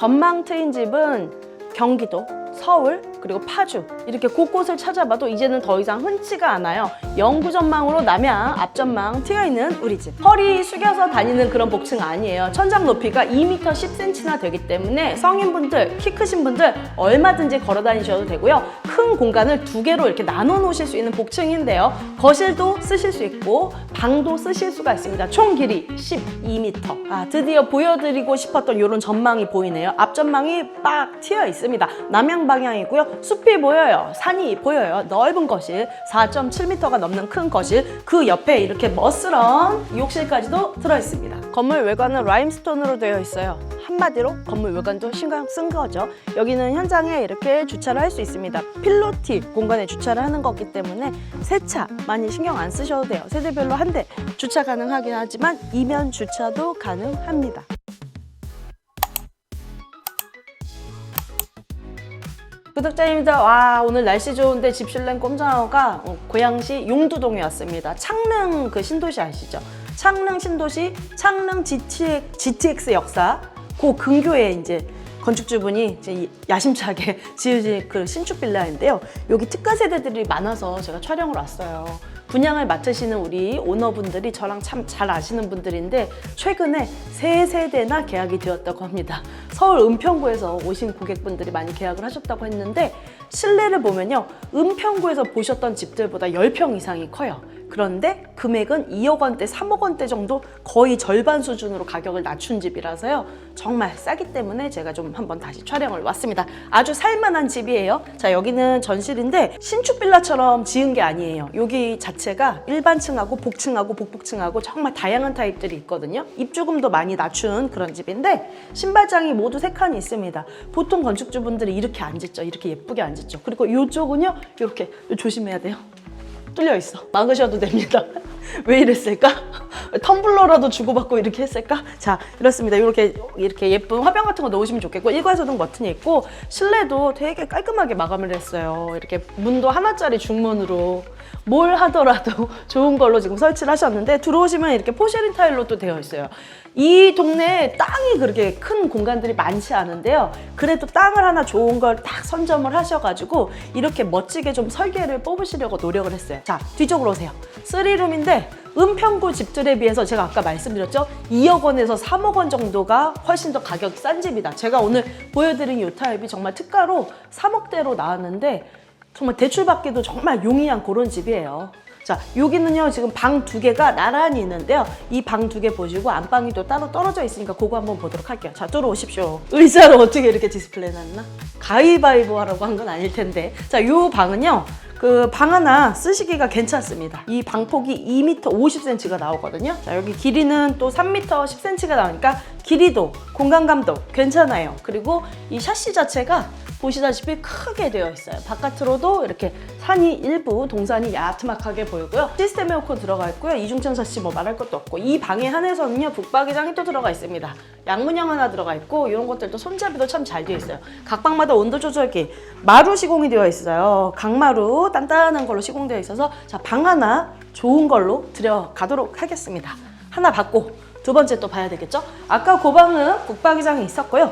전망 트인 집은 경기도, 서울, 그리고 파주 이렇게 곳곳을 찾아봐도 이제는 더 이상 흔치가 않아요. 영구 전망으로 남양 앞전망 트여 있는 우리 집. 허리 숙여서 다니는 그런 복층 아니에요. 천장 높이가 2m 10cm나 되기 때문에 성인분들, 키 크신 분들 얼마든지 걸어 다니셔도 되고요. 큰 공간을 두 개로 이렇게 나눠 놓으실 수 있는 복층인데요. 거실도 쓰실 수 있고 방도 쓰실 수가 있습니다. 총 길이 12m. 아, 드디어 보여드리고 싶었던 이런 전망이 보이네요. 앞전망이 빡 튀어 있습니다. 남양 방향이고요. 숲이 보여요. 산이 보여요. 넓은 거실, 4.7m가 넘는 큰 거실, 그 옆에 이렇게 멋스런 욕실까지도 들어 있습니다. 건물 외관은 라임스톤으로 되어 있어요. 한마디로 건물 외관도 신경 쓴 거죠. 여기는 현장에 이렇게 주차를 할 수 있습니다. 필로티 공간에 주차를 하는 거기 때문에 세차 많이 신경 안 쓰셔도 돼요. 세대별로 한 대 주차 가능하긴 하지만 이면 주차도 가능합니다. 구독자님들 와 오늘 날씨 좋은데 집슐랭 꼼장어가 어, 고양시 용두동에 왔습니다. 창릉 그 신도시 아시죠? 창릉 신도시 창릉 GTX, GTX 역사 그 근교에 이제 건축주분이 이제 이 야심차게 지으신 그 신축 빌라인데요. 여기 특가 세대들이 많아서 제가 촬영을 왔어요. 분양을 맡으시는 우리 오너분들이 저랑 참 잘 아시는 분들인데 최근에 세 세대나 계약이 되었다고 합니다. 서울 은평구에서 오신 고객분들이 많이 계약을 하셨다고 했는데 실내를 보면요. 은평구에서 보셨던 집들보다 10평 이상이 커요. 그런데 금액은 2억 원대, 3억 원대 정도 거의 절반 수준으로 가격을 낮춘 집이라서요. 정말 싸기 때문에 제가 좀 한번 다시 촬영을 왔습니다. 아주 살만한 집이에요. 자, 여기는 전실인데 신축 빌라처럼 지은 게 아니에요. 여기 자체가 일반층하고 복층하고 복복층하고 정말 다양한 타입들이 있거든요. 입주금도 많이 낮춘 그런 집인데 신발장이 모두 세 칸이 있습니다. 보통 건축주분들이 이렇게 안 짓죠. 이렇게 예쁘게 안 짓죠. 그리고 이쪽은요. 이렇게 조심해야 돼요. 뚫려 있어. 막으셔도 됩니다. 왜 이랬을까? 텀블러라도 주고받고 이렇게 했을까? 자, 이렇습니다. 이렇게 이렇게 예쁜 화병 같은 거 넣으시면 좋겠고 일괄소등 버튼이 있고 실내도 되게 깔끔하게 마감을 했어요. 이렇게 문도 하나짜리 중문으로 뭘 하더라도 좋은 걸로 지금 설치를 하셨는데 들어오시면 이렇게 포쉐린 타일로 또 되어 있어요. 이 동네에 땅이 그렇게 큰 공간들이 많지 않은데요. 그래도 땅을 하나 좋은 걸 딱 선점을 하셔가지고 이렇게 멋지게 좀 설계를 뽑으시려고 노력을 했어요. 자, 뒤쪽으로 오세요. 3룸인데 은평구 집들에 비해서 제가 아까 말씀드렸죠? 2억 원에서 3억 원 정도가 훨씬 더 가격이 싼 집이다. 제가 오늘 보여드린 이 타입이 정말 특가로 3억대로 나왔는데 정말 대출받기도 정말 용이한 그런 집이에요. 자, 여기는요, 지금 방 두 개가 나란히 있는데요. 이 방 두 개 보시고 안방이 또 따로 떨어져 있으니까 그거 한번 보도록 할게요. 자, 들어오십시오. 의자를 어떻게 이렇게 디스플레이 놨나? 가위바위보 하라고 한 건 아닐 텐데. 자, 요 방은요, 그 방 하나 쓰시기가 괜찮습니다. 이 방폭이 2m 50cm가 나오거든요. 자, 여기 길이는 또 3m 10cm가 나오니까 길이도 공간감도 괜찮아요. 그리고 이 샤시 자체가 보시다시피 크게 되어 있어요. 바깥으로도 이렇게 산이 일부 동산이 야트막하게 보이고요. 시스템 에어컨 들어가 있고요. 이중창 샤시 뭐 말할 것도 없고 이 방에 한해서는요 북박이장이 또 들어가 있습니다. 양문형 하나 들어가 있고 이런 것들도 손잡이도 참 잘 되어 있어요. 각 방마다 온도 조절기 마루 시공이 되어 있어요. 강마루 단단한 걸로 시공되어 있어서 자 방 하나 좋은 걸로 들어가도록 하겠습니다. 하나 받고 두 번째 또 봐야 되겠죠? 아까 그 방은 북박이장이 있었고요.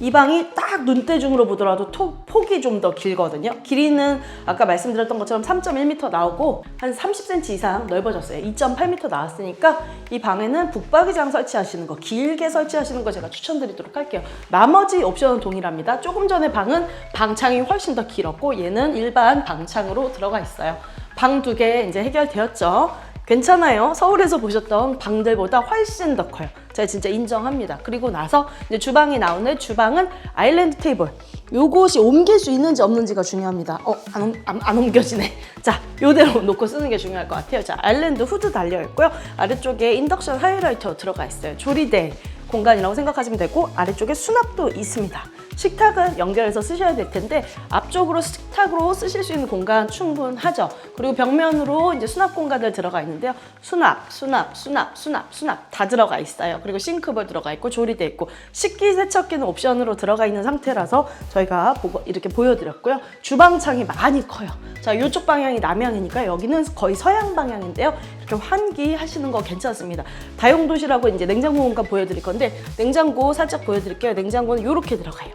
이 방이 딱 눈대중으로 보더라도 톡, 폭이 좀 더 길거든요. 길이는 아까 말씀드렸던 것처럼 3.1m 나오고 한 30cm 이상 넓어졌어요. 2.8m 나왔으니까 이 방에는 북박이장 설치하시는 거, 길게 설치하시는 거 제가 추천드리도록 할게요. 나머지 옵션은 동일합니다. 조금 전에 방은 방창이 훨씬 더 길었고 얘는 일반 방창으로 들어가 있어요. 방 두 개 이제 해결되었죠. 괜찮아요. 서울에서 보셨던 방들보다 훨씬 더 커요. 제가 진짜 인정합니다. 그리고 나서 이제 주방이 나오는데 주방은 아일랜드 테이블. 요것이 옮길 수 있는지 없는지가 중요합니다. 어, 안, 옮- 안, 안 옮겨지네. 자, 요대로 놓고 쓰는 게 중요할 것 같아요. 자, 아일랜드 후드 달려 있고요. 아래쪽에 인덕션 하이라이터 들어가 있어요. 조리대 공간이라고 생각하시면 되고 아래쪽에 수납도 있습니다. 식탁은 연결해서 쓰셔야 될 텐데 앞쪽으로 식탁으로 쓰실 수 있는 공간 충분하죠. 그리고 벽면으로 이제 수납 공간들 들어가 있는데요. 수납, 수납, 수납, 수납, 수납 다 들어가 있어요. 그리고 싱크볼 들어가 있고 조리대 있고 식기 세척기는 옵션으로 들어가 있는 상태라서 저희가 보고 이렇게 보여드렸고요. 주방창이 많이 커요. 자, 이쪽 방향이 남향이니까 여기는 거의 서양 방향인데요. 이렇게 환기 하시는 거 괜찮습니다. 다용 도시라고 이제 냉장고 공간 보여드릴 건데 냉장고 살짝 보여드릴게요. 냉장고는 이렇게 들어가요.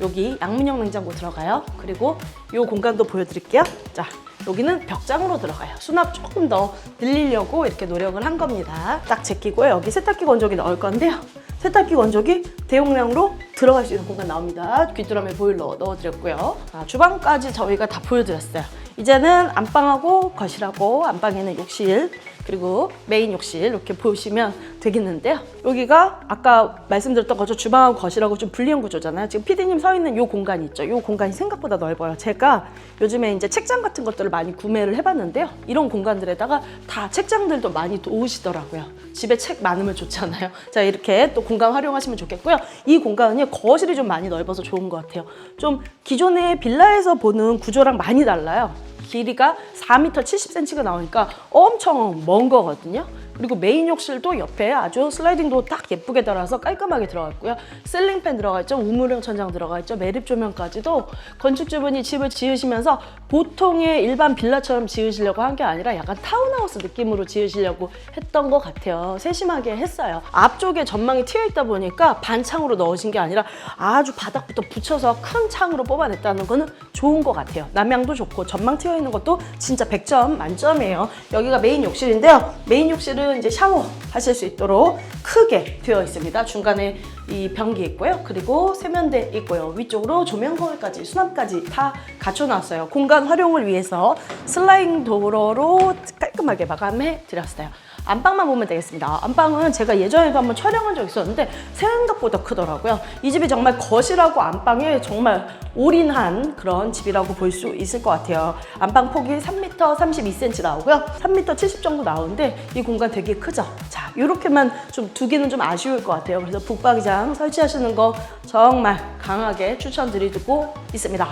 여기 양문형 냉장고 들어가요. 그리고 이 공간도 보여드릴게요. 자, 여기는 벽장으로 들어가요. 수납 조금 더 늘리려고 이렇게 노력을 한 겁니다. 딱 제끼고요. 여기 세탁기 건조기 넣을 건데요. 세탁기 건조기 대용량으로 들어갈 수 있는 공간 나옵니다. 귀뚜라미 보일러 넣어드렸고요. 아, 주방까지 저희가 다 보여드렸어요. 이제는 안방하고 거실하고 안방에는 욕실 그리고 메인 욕실 이렇게 보시면 되겠는데요. 여기가 아까 말씀드렸던 것처럼 주방하고 거실하고 좀 불리한 구조잖아요. 지금 PD님 서 있는 이 공간이 있죠. 이 공간이 생각보다 넓어요. 제가 요즘에 이제 책장 같은 것들을 많이 구매를 해봤는데요. 이런 공간들에다가 다 책장들도 많이 놓으시더라고요. 집에 책 많으면 좋잖아요. 자 이렇게 또 공간 활용하시면 좋겠고요. 이 공간은요 거실이 좀 많이 넓어서 좋은 것 같아요. 좀 기존의 빌라에서 보는 구조랑 많이 달라요. 길이가 4m 70cm가 나오니까 엄청 먼 거거든요. 그리고 메인 욕실도 옆에 아주 슬라이딩도 딱 예쁘게 달아서 깔끔하게 들어갔고요. 셀링팬 들어가 있죠. 우물형 천장 들어가 있죠. 매립 조명까지도 건축주분이 집을 지으시면서 보통의 일반 빌라처럼 지으시려고 한 게 아니라 약간 타운하우스 느낌으로 지으시려고 했던 것 같아요. 세심하게 했어요. 앞쪽에 전망이 튀어 있다 보니까 반창으로 넣으신 게 아니라 아주 바닥부터 붙여서 큰 창으로 뽑아냈다는 거는 좋은 것 같아요. 남향도 좋고 전망 튀어 있는 것도 진짜 100점 만점이에요. 여기가 메인 욕실인데요. 메인 욕실은 이제 샤워 하실 수 있도록 크게 되어 있습니다. 중간에 이 변기 있고요. 그리고 세면대 있고요. 위쪽으로 조명 거울까지 수납까지 다 갖춰놨어요. 공간 활용을 위해서 슬라이딩 도어로 깔끔하게 마감해 드렸어요. 안방만 보면 되겠습니다. 안방은 제가 예전에도 한번 촬영한 적 있었는데 생각보다 크더라고요. 이 집이 정말 거실하고 안방에 정말 올인한 그런 집이라고 볼 수 있을 것 같아요. 안방 폭이 3m 32cm 나오고요. 3m 70 정도 나오는데 이 공간 되게 크죠? 자, 이렇게만 좀 두기는 좀 아쉬울 것 같아요. 그래서 북박이장 설치하시는 거 정말 강하게 추천드리고 있습니다.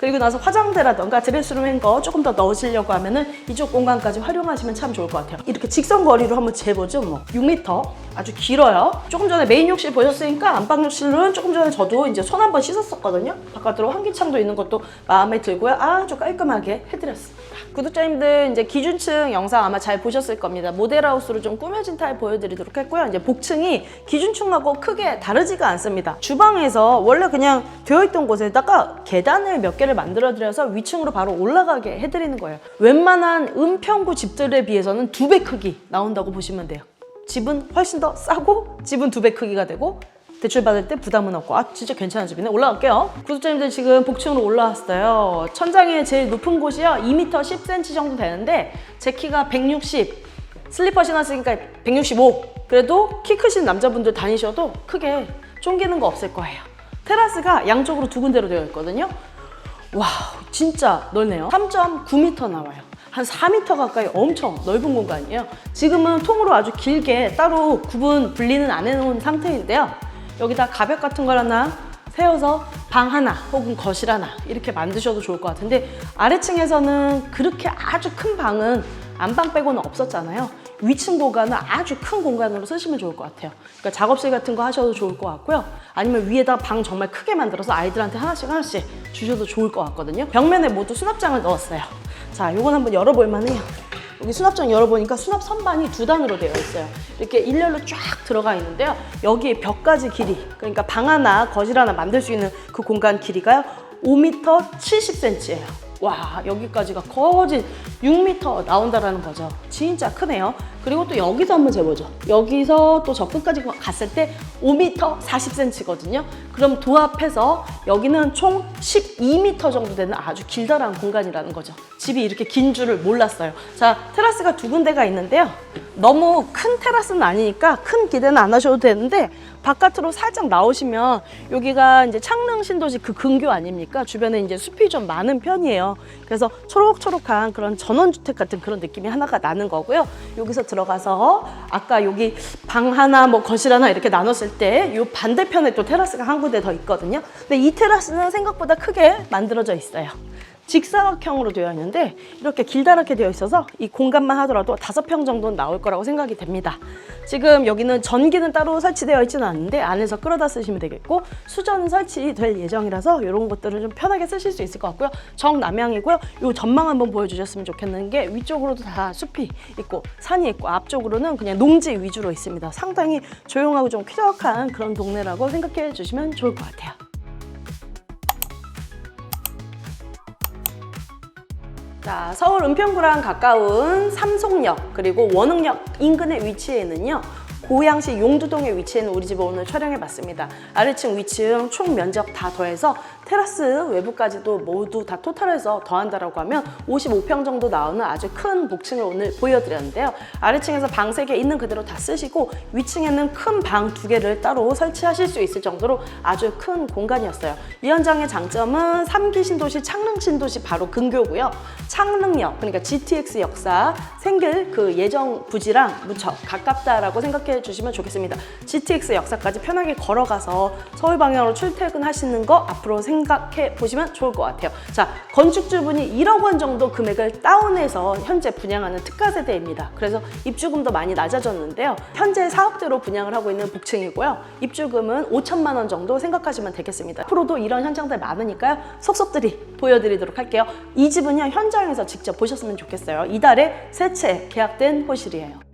그리고 나서 화장대라던가 드레스룸 한거 조금 더 넣으시려고 하면은 이쪽 공간까지 활용하시면 참 좋을 것 같아요. 이렇게 직선 거리로 한번 재보죠. 뭐 6m 아주 길어요. 조금 전에 메인 욕실 보셨으니까 안방 욕실은 조금 전에 저도 이제 손 한번 씻었었거든요. 바깥으로 환기창도 있는 것도 마음에 들고요. 아주 깔끔하게 해드렸습니다. 구독자님들 이제 기준층 영상 아마 잘 보셨을 겁니다. 모델하우스로 좀 꾸며진 타입 보여드리도록 했고요. 이제 복층이 기준층하고 크게 다르지가 않습니다. 주방에서 원래 그냥 되어 있던 곳에다가 계단을 몇 개를 만들어드려서 위층으로 바로 올라가게 해드리는 거예요. 웬만한 은평구 집들에 비해서는 두 배 크기 나온다고 보시면 돼요. 집은 훨씬 더 싸고 집은 두 배 크기가 되고 대출 받을 때 부담은 없고. 아 진짜 괜찮은 집이네. 올라갈게요. 구독자님들 지금 복층으로 올라왔어요. 천장의 제일 높은 곳이요. 2m 10cm 정도 되는데 제 키가 160 슬리퍼 신었으니까 165 그래도 키 크신 남자분들 다니셔도 크게 쫑기는 거 없을 거예요. 테라스가 양쪽으로 두 군데로 되어 있거든요 와 진짜 넓네요. 3.9m 나와요. 한 4m 가까이 엄청 넓은 공간이에요. 지금은 통으로 아주 길게 따로 구분 분리는 안 해놓은 상태인데요. 여기다 가벽 같은 걸 하나 세워서 방 하나 혹은 거실 하나 이렇게 만드셔도 좋을 것 같은데 아래층에서는 그렇게 아주 큰 방은 안방 빼고는 없었잖아요 위층 공간은 아주 큰 공간으로 쓰시면 좋을 것 같아요 그러니까 작업실 같은 거 하셔도 좋을 것 같고요 아니면 위에다 방 정말 크게 만들어서 아이들한테 하나씩 하나씩 주셔도 좋을 것 같거든요 벽면에 모두 수납장을 넣었어요 자 요건 한번 열어볼 만 해요 여기 수납장 열어보니까 수납 선반이 두 단으로 되어 있어요. 이렇게 일렬로 쫙 들어가 있는데요. 여기 벽까지 길이, 그러니까 방 하나, 거실 하나 만들 수 있는 그 공간 길이가요. 5m 70cm예요. 와, 여기까지가 거진 6m 나온다라는 거죠. 진짜 크네요. 그리고 또 여기서 한번 재보죠. 여기서 또 저 끝까지 갔을 때 5m 40cm거든요. 그럼 도합해서 여기는 총 12m 정도 되는 아주 길다란 공간이라는 거죠. 집이 이렇게 긴 줄을 몰랐어요. 자, 테라스가 두 군데가 있는데요. 너무 큰 테라스는 아니니까 큰 기대는 안 하셔도 되는데 바깥으로 살짝 나오시면 여기가 이제 창릉 신도시 그 근교 아닙니까? 주변에 이제 숲이 좀 많은 편이에요. 그래서 초록초록한 그런 전원주택 같은 그런 느낌이 하나가 나는 거고요. 여기서 들어가서 아까 여기 방 하나 뭐 거실 하나 이렇게 나눴을 때 이 반대편에 또 테라스가 한 군데 더 있거든요. 근데 이 테라스는 생각보다 크게 만들어져 있어요. 직사각형으로 되어 있는데 이렇게 길다랗게 되어 있어서 이 공간만 하더라도 다섯 평 정도는 나올 거라고 생각이 됩니다. 지금 여기는 전기는 따로 설치되어 있지는 않은데 안에서 끌어다 쓰시면 되겠고 수전 설치될 예정이라서 이런 것들은 좀 편하게 쓰실 수 있을 것 같고요. 정남향이고요. 이 전망 한번 보여주셨으면 좋겠는 게 위쪽으로도 다 숲이 있고 산이 있고 앞쪽으로는 그냥 농지 위주로 있습니다. 상당히 조용하고 좀 쾌적한 그런 동네라고 생각해 주시면 좋을 것 같아요. 자, 서울 은평구랑 가까운 삼송역 그리고 원흥역 인근에 위치해 있는요. 고양시 용두동에 위치해 있는 우리 집을 오늘 촬영해 봤습니다. 아래층, 위층 총 면적 다 더해서 테라스 외부까지도 모두 다 토탈해서 더한다라고 하면 55평 정도 나오는 아주 큰 복층을 오늘 보여드렸는데요. 아래층에서 방 3개 있는 그대로 다 쓰시고 위층에는 큰방두 개를 따로 설치하실 수 있을 정도로 아주 큰 공간이었어요. 이 현장의 장점은 3기 신도시 창릉 신도시 바로 근교고요. 창릉역 그러니까 GTX 역사 생길 그 예정 부지랑 무척 가깝다라고 생각해 주시면 좋겠습니다. GTX 역사까지 편하게 걸어가서 서울 방향으로 출퇴근하시는 거 앞으로 생각 해 보시면 좋을 것 같아요. 자 건축주분이 1억 원 정도 금액을 다운해서 현재 분양하는 특가 세대입니다. 그래서 입주금도 많이 낮아졌는데요. 현재 사업대로 분양을 하고 있는 복층이고요. 입주금은 5천만 원 정도 생각하시면 되겠습니다. 앞으로도 이런 현장들 많으니까요. 속속들이 보여드리도록 할게요. 이 집은요 현장에서 직접 보셨으면 좋겠어요. 이달에 세 채 계약된 호실이에요.